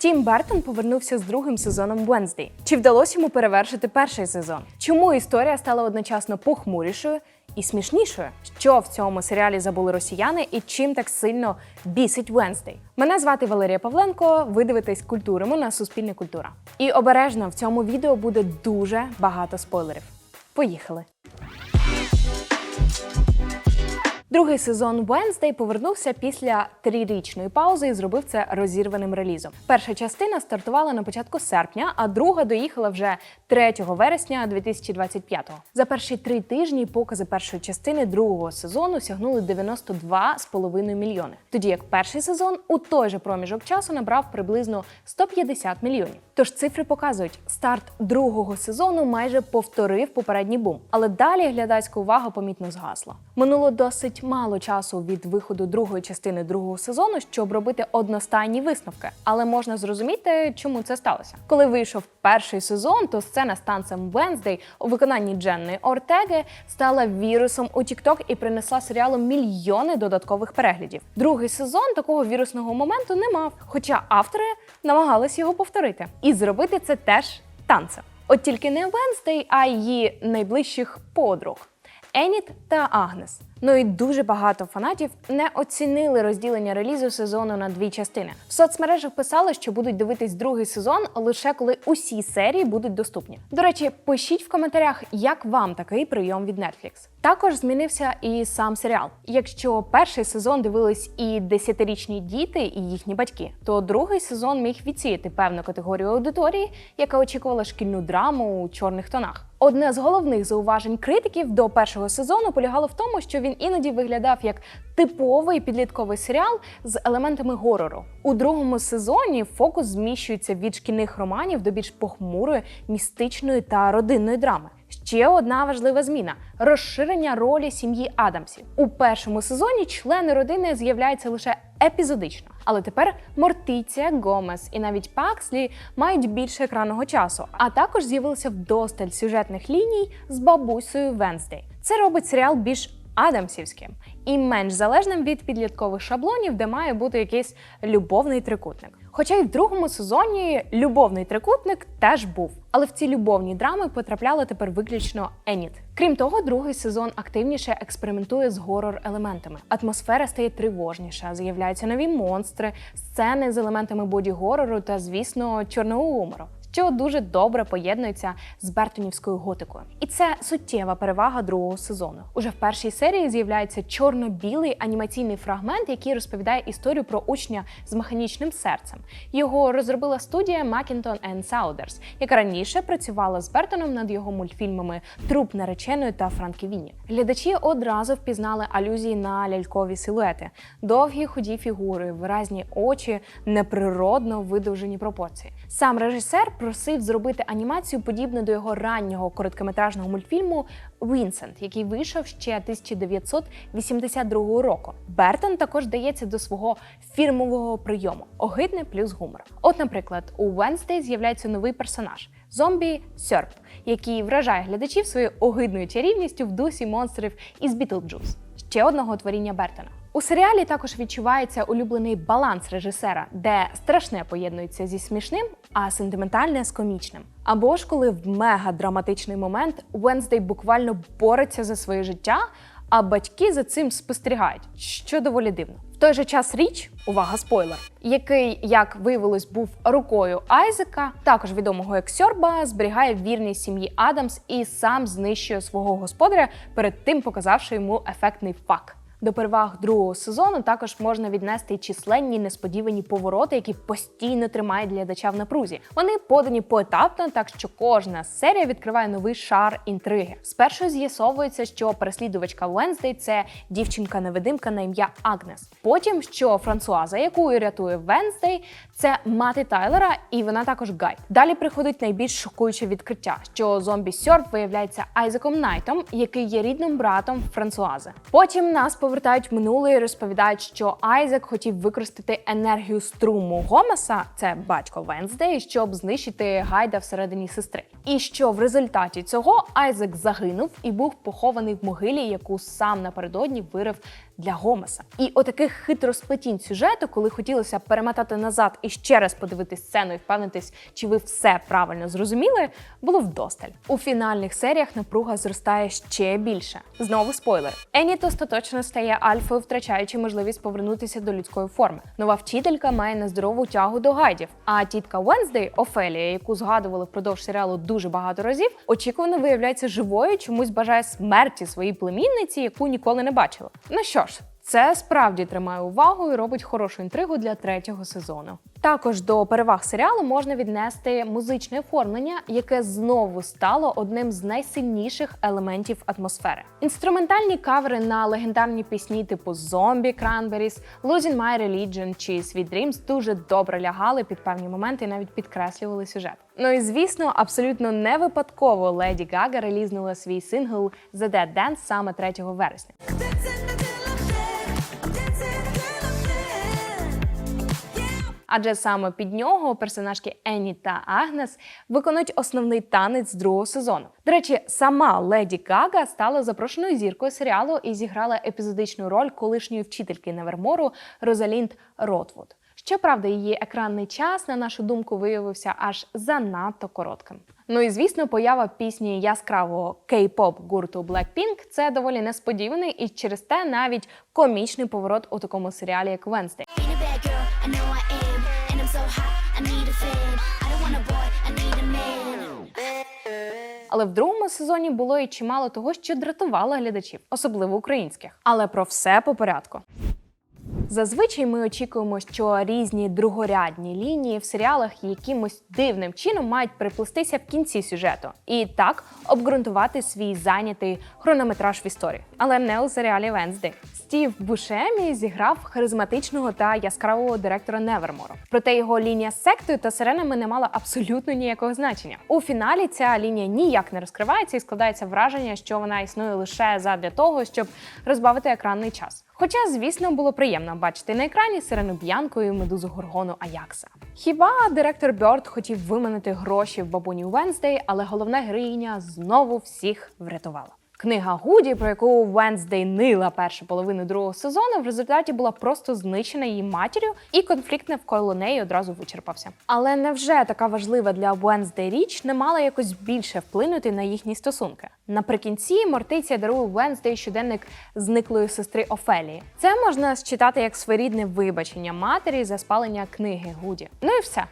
Тім Бертон повернувся з другим сезоном Wednesday. Чи вдалося йому перевершити перший сезон? Чому історія стала одночасно похмурішою і смішнішою? Що в цьому серіалі забули росіяни і чим так сильно бісить Wednesday? Мене звати Валерія Павленко. Ви дивитесь культуримо на Суспільне культура. І обережно в цьому відео буде дуже багато спойлерів. Поїхали! Другий сезон Wednesday повернувся після трирічної паузи і зробив це розірваним релізом. Перша частина стартувала на початку серпня, а друга доїхала вже 3 вересня 2025-го. За перші три тижні покази першої частини другого сезону сягнули 92,5 мільйони. Тоді як перший сезон у той же проміжок часу набрав приблизно 150 мільйонів. Тож цифри показують, старт другого сезону майже повторив попередній бум, але далі глядацька увага помітно згасла. Минуло досить мало часу від виходу другої частини другого сезону, щоб робити одностайні висновки, але можна зрозуміти, чому це сталося. Коли вийшов перший сезон, то сцена з танцем Wednesday у виконанні Дженни Ортеги стала вірусом у TikTok і принесла серіалу мільйони додаткових переглядів. Другий сезон такого вірусного моменту не мав, хоча автори намагались його повторити. І зробити це теж танцем. От тільки не Wednesday, а її найближчих подруг. Еніт та Агнес. Ну і дуже багато фанатів не оцінили розділення релізу сезону на дві частини. В соцмережах писали, що будуть дивитись другий сезон лише коли усі серії будуть доступні. До речі, пишіть в коментарях, як вам такий прийом від Netflix. Також змінився і сам серіал. Якщо перший сезон дивились і десятирічні діти, і їхні батьки, то другий сезон міг відсіяти певну категорію аудиторії, яка очікувала шкільну драму у чорних тонах. Одне з головних зауважень критиків до першого сезону полягало в тому, що він іноді виглядав як типовий підлітковий серіал з елементами горору. У другому сезоні фокус зміщується від шкільних романів до більш похмурої, містичної та родинної драми. Ще одна важлива зміна розширення ролі сім'ї Адамсів. У першому сезоні члени родини з'являються лише епізодично. Але тепер Мортиція, Гомес і навіть Пакслі мають більше екранного часу, а також з'явилося вдосталь сюжетних ліній з бабусею Венсдей. Це робить серіал більш Адамсівським і менш залежним від підліткових шаблонів, де має бути якийсь любовний трикутник. Хоча й в другому сезоні любовний трикутник теж був, але в ці любовні драми потрапляла тепер виключно Еніт. Крім того, другий сезон активніше експериментує з горор-елементами. Атмосфера стає тривожніша, з'являються нові монстри, сцени з елементами боді-горору та, звісно, чорного гумору що дуже добре поєднується з Бертонівською готикою. І це суттєва перевага другого сезону. Уже в першій серії з'являється чорно-білий анімаційний фрагмент, який розповідає історію про учня з механічним серцем. Його розробила студія Macinton Saunders, яка раніше працювала з Бертоном над його мультфільмами Труп нареченої та Франкі Вінні. Глядачі одразу впізнали алюзії на лялькові силуети, довгі худі фігури, виразні очі, неприродно видовжені пропорції. Сам режисер просив зробити анімацію подібну до його раннього короткометражного мультфільму Вінсент, який вийшов ще 1982 року. Бертон також дається до свого фірмового прийому огидне плюс гумор. От, наприклад, у Wednesday з'являється новий персонаж зомбі Сьорб, який вражає глядачів своєю огидною чарівністю в дусі монстрів із Бітлджус, ще одного творіння Бертона. У серіалі також відчувається улюблений баланс режисера, де страшне поєднується зі смішним, а сентиментальне з комічним. Або ж коли в мега-драматичний момент Венздей буквально бореться за своє життя, а батьки за цим спостерігають, що доволі дивно. В той же час річ, увага, спойлер, який, як виявилось, був рукою Айзека, також відомого як Сьорба, зберігає вірність сім'ї Адамс і сам знищує свого господаря, перед тим показавши йому ефектний фак. До переваг другого сезону також можна віднести численні несподівані повороти, які постійно тримають глядача в напрузі. Вони подані поетапно, так що кожна серія відкриває новий шар інтриги. Спершу з'ясовується, що переслідувачка Венздей це дівчинка-невидимка на ім'я Агнес. Потім що Франсуаза, яку рятує Венздей, це мати Тайлера, і вона також гайд. Далі приходить найбільш шокуюче відкриття, що зомбі Сьорб виявляється Айзеком Найтом, який є рідним братом Франсуази. Потім нас повертають минуле і розповідають, що Айзек хотів використати енергію струму Гомеса, це батько Венздей, щоб знищити гайда всередині сестри. І що в результаті цього Айзек загинув і був похований в могилі, яку сам напередодні вирив для Гомеса. І отаких хитросплетінь сюжету, коли хотілося перемотати назад і ще раз подивитись сцену і впевнитись, чи ви все правильно зрозуміли, було вдосталь. У фінальних серіях напруга зростає ще більше. Знову спойлер. Еніт остаточно стає альфою, втрачаючи можливість повернутися до людської форми. Нова вчителька має нездорову тягу до гайдів. А тітка Венздей, Офелія, яку згадували впродовж серіалу дуже багато разів, очікувано виявляється живою, чомусь бажає смерті своїй племінниці, яку ніколи не бачила. Ну що ж. Це справді тримає увагу і робить хорошу інтригу для третього сезону. Також до переваг серіалу можна віднести музичне оформлення, яке знову стало одним з найсильніших елементів атмосфери. Інструментальні кавери на легендарні пісні типу Zombie Cranberries, Losing My Religion чи Sweet Dreams дуже добре лягали під певні моменти і навіть підкреслювали сюжет. Ну і звісно, абсолютно не випадково Леді Гага релізнула свій сингл The Dead Dance саме 3 вересня. Адже саме під нього персонажки Енні та Агнес виконують основний танець другого сезону. До речі, сама Леді Гага стала запрошеною зіркою серіалу і зіграла епізодичну роль колишньої вчительки Невермору Розалінд Ротвуд. Щоправда, її екранний час, на нашу думку, виявився аж занадто коротким. Ну і звісно, поява пісні яскравого кей-поп гурту Blackpink – це доволі несподіваний і через те навіть комічний поворот у такому серіалі, як Wednesday. Але в другому сезоні було і чимало того, що дратувало глядачів, особливо українських. Але про все по порядку. Зазвичай ми очікуємо, що різні другорядні лінії в серіалах якимось дивним чином мають приплестися в кінці сюжету і так обґрунтувати свій зайнятий хронометраж в історії. Але не у серіалі Венсди. Стів Бушемі зіграв харизматичного та яскравого директора Невермору. Проте його лінія з сектою та сиренами не мала абсолютно ніякого значення. У фіналі ця лінія ніяк не розкривається і складається враження, що вона існує лише задля того, щоб розбавити екранний час. Хоча, звісно, було приємно бачити на екрані сирену Б'янку і медузу Горгону Аякса. Хіба директор Бьорд хотів виманити гроші в бабуні Венздей, але головна героїня знову всіх врятувала. Книга Гуді, про яку Венздей нила першу половину другого сезону, в результаті була просто знищена її матір'ю, і конфлікт навколо неї одразу вичерпався. Але невже така важлива для Венздей річ не мала якось більше вплинути на їхні стосунки? Наприкінці Мортиція дарує Венздей щоденник зниклої сестри Офелії. Це можна считати як своєрідне вибачення матері за спалення книги Гуді. Ну і все.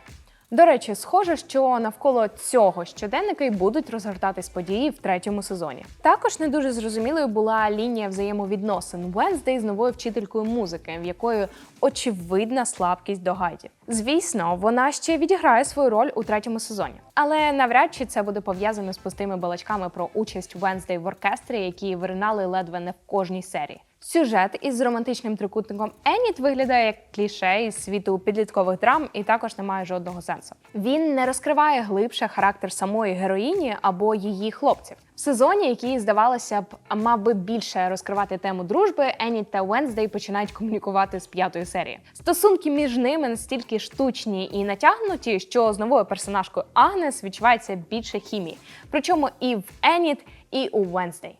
До речі, схоже, що навколо цього щоденника й будуть розгортатись події в третьому сезоні. Також не дуже зрозумілою була лінія взаємовідносин Венздей з новою вчителькою музики, в якої очевидна слабкість до гайдів. Звісно, вона ще відіграє свою роль у третьому сезоні, але навряд чи це буде пов'язано з пустими балачками про участь Венздей в оркестрі, які виринали ледве не в кожній серії. Сюжет із романтичним трикутником Еніт виглядає як кліше із світу підліткових драм і також не має жодного сенсу. Він не розкриває глибше характер самої героїні або її хлопців. В сезоні, який здавалося б, мав би більше розкривати тему дружби, Еніт та Венздей починають комунікувати з п'ятої серії. Стосунки між ними настільки штучні і натягнуті, що з новою персонажкою Агнес відчувається більше хімії. Причому і в Еніт, і у Венздей.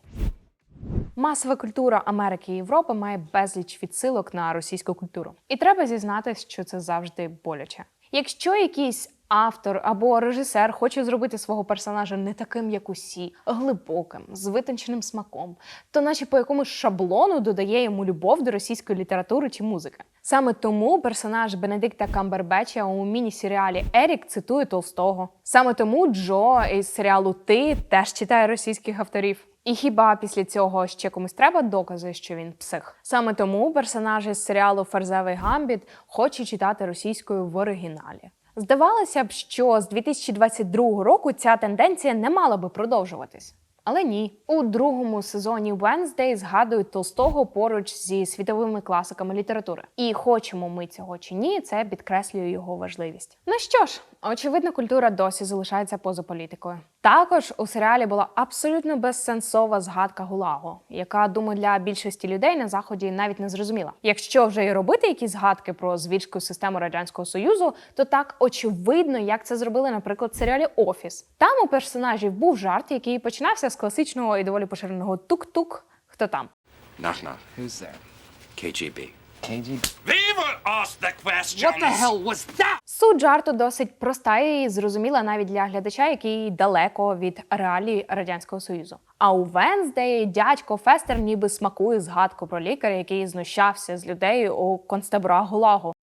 Масова культура Америки і Європи має безліч відсилок на російську культуру. І треба зізнатись, що це завжди боляче. Якщо якийсь автор або режисер хоче зробити свого персонажа не таким, як усі, глибоким, з витонченим смаком, то наче по якомусь шаблону додає йому любов до російської літератури чи музики. Саме тому персонаж Бенедикта Камбербеча у міні-серіалі Ерік цитує Толстого. Саме тому Джо із серіалу Ти теж читає російських авторів. І хіба після цього ще комусь треба докази, що він псих? Саме тому персонажі з серіалу Ферзевий Гамбіт хочуть читати російською в оригіналі. Здавалося б, що з 2022 року ця тенденція не мала би продовжуватись. Але ні, у другому сезоні Wednesday згадують Толстого поруч зі світовими класиками літератури. І хочемо ми цього чи ні, це підкреслює його важливість. Ну що ж, очевидно, культура досі залишається поза політикою. Також у серіалі була абсолютно безсенсова згадка Гулагу, яка думаю, для більшості людей на заході навіть не зрозуміла. Якщо вже і робити якісь згадки про звільську систему радянського союзу, то так очевидно, як це зробили, наприклад, в серіалі Офіс. Там у персонажів був жарт, який починався з класичного і доволі поширеного тук-тук. Хто там? Knock knock. Who's there? KGB. KGB. We will the questions. What the hell was that? Суть жарту досить проста і зрозуміла навіть для глядача, який далеко від реалій радянського союзу. А у Венздеї дядько Фестер ніби смакує згадку про лікаря, який знущався з людей у концтаборах Гулагу.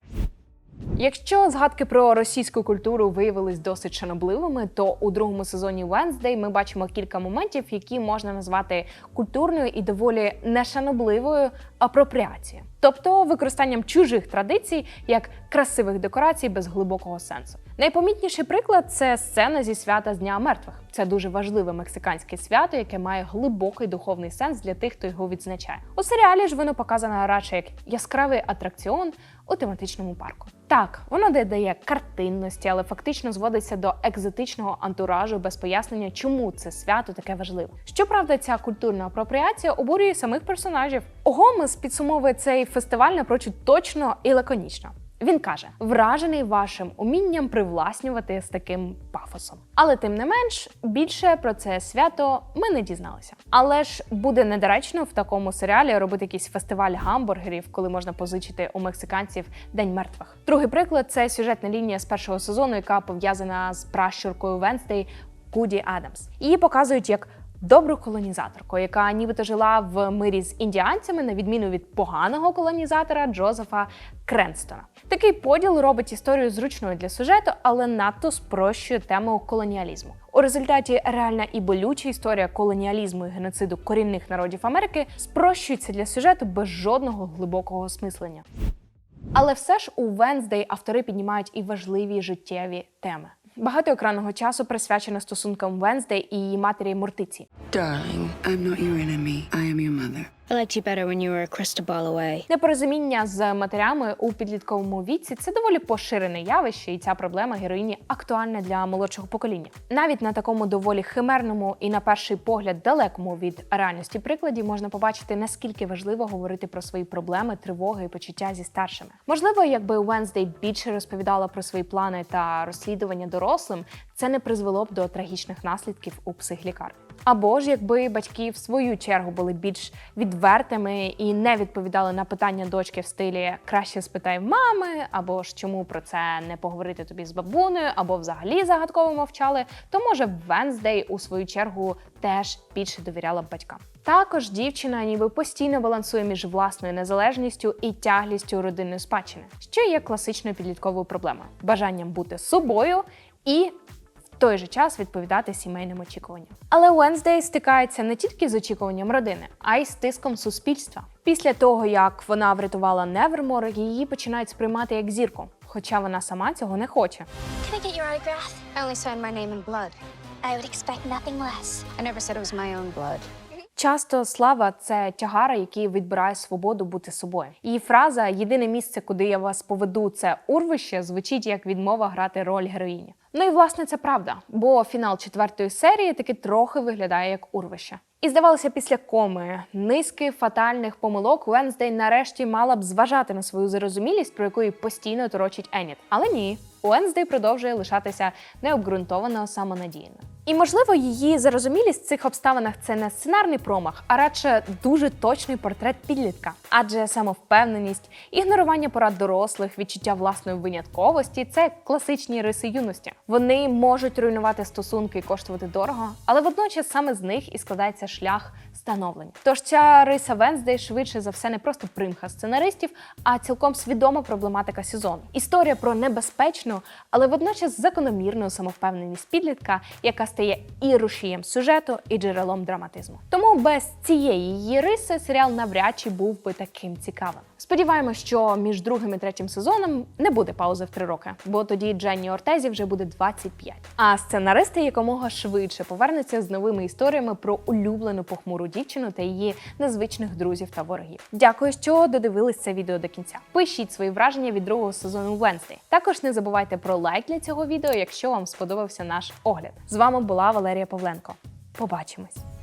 Якщо згадки про російську культуру виявились досить шанобливими, то у другому сезоні Wednesday ми бачимо кілька моментів, які можна назвати культурною і доволі нешанобливою апропріацією, тобто використанням чужих традицій як красивих декорацій без глибокого сенсу. Найпомітніший приклад це сцена зі свята з Дня мертвих. Це дуже важливе мексиканське свято, яке має глибокий духовний сенс для тих, хто його відзначає. У серіалі ж воно показано радше як яскравий атракціон у тематичному парку. Так, воно додає картинності, але фактично зводиться до екзотичного антуражу без пояснення, чому це свято таке важливе. Щоправда, ця культурна апропріація обурює самих персонажів. Гомес підсумовує цей фестиваль напрочуд точно і лаконічно. Він каже: вражений вашим умінням привласнювати з таким пафосом. Але тим не менш, більше про це свято ми не дізналися. Але ж буде недоречно в такому серіалі робити якийсь фестиваль гамбургерів, коли можна позичити у мексиканців День мертвих. Другий приклад це сюжетна лінія з першого сезону, яка пов'язана з пращуркою Венстей Куді Адамс. Її показують як добру колонізаторку, яка нібито жила в мирі з індіанцями, на відміну від поганого колонізатора Джозефа Кренстона. Такий поділ робить історію зручною для сюжету, але надто спрощує тему колоніалізму. У результаті реальна і болюча історія колоніалізму і геноциду корінних народів Америки спрощується для сюжету без жодного глибокого осмислення. Але все ж у Wednesday автори піднімають і важливі життєві теми. Багато екранного часу присвячено стосункам Wednesday і її матері Мортиці. Darling, I'm not your enemy. I am your mother. I liked you. Непорозуміння з матерями у підлітковому віці це доволі поширене явище, і ця проблема героїні актуальна для молодшого покоління. Навіть на такому доволі химерному і на перший погляд далекому від реальності прикладі можна побачити, наскільки важливо говорити про свої проблеми, тривоги і почуття зі старшими. Можливо, якби Wednesday більше розповідала про свої плани та розслідування дорослим, це не призвело б до трагічних наслідків у психлікарні. Або ж якби батьки в свою чергу були більш відвертими і не відповідали на питання дочки в стилі краще спитай мами, або ж чому про це не поговорити тобі з бабунею, або взагалі загадково мовчали, то може Венздей у свою чергу теж більше довіряла б батькам. Також дівчина ніби постійно балансує між власною незалежністю і тяглістю родинної спадщини, що є класичною підлітковою проблемою, бажанням бути собою і в той же час відповідати сімейним очікуванням. Але Wednesday стикається не тільки з очікуванням родини, а й з тиском суспільства. Після того, як вона врятувала Невермор, її починають сприймати як зірку, хоча вона сама цього не хоче. Can I get your autograph? I only signed my name in blood. I would expect nothing less. I never said it was my own blood. Часто слава це тягара, який відбирає свободу бути собою. Її фраза Єдине місце, куди я вас поведу, це урвище звучить як відмова грати роль героїні. Ну і власне це правда, бо фінал четвертої серії таки трохи виглядає як урвище. І здавалося, після коми низки фатальних помилок Венздей нарешті мала б зважати на свою зарозумілість, про яку постійно торочить Еніт. Але ні, Уенздей продовжує лишатися необґрунтовано самонадійною. І можливо, її зарозумілість в цих обставинах це не сценарний промах, а радше дуже точний портрет підлітка. Адже самовпевненість, ігнорування порад дорослих, відчуття власної винятковості це класичні риси юності. Вони можуть руйнувати стосунки і коштувати дорого, але водночас саме з них і складається шлях становлення. Тож ця риса Венздей швидше за все не просто примха сценаристів, а цілком свідома проблематика сезону. Історія про небезпечну, але водночас закономірну самовпевненість підлітка, яка стає і рушієм сюжету, і джерелом драматизму. Тому без цієї її риси серіал навряд чи був би таким цікавим. Сподіваємось, що між другим і третім сезоном не буде паузи в три роки, бо тоді Дженні Ортезі вже буде 25. А сценаристи якомога швидше повернуться з новими історіями про улюблену похмуру дівчину та її незвичних друзів та ворогів. Дякую, що додивились це відео до кінця. Пишіть свої враження від другого сезону Wednesday. Також не забувайте про лайк для цього відео, якщо вам сподобався наш огляд. З вами була Валерія Павленко. Побачимось!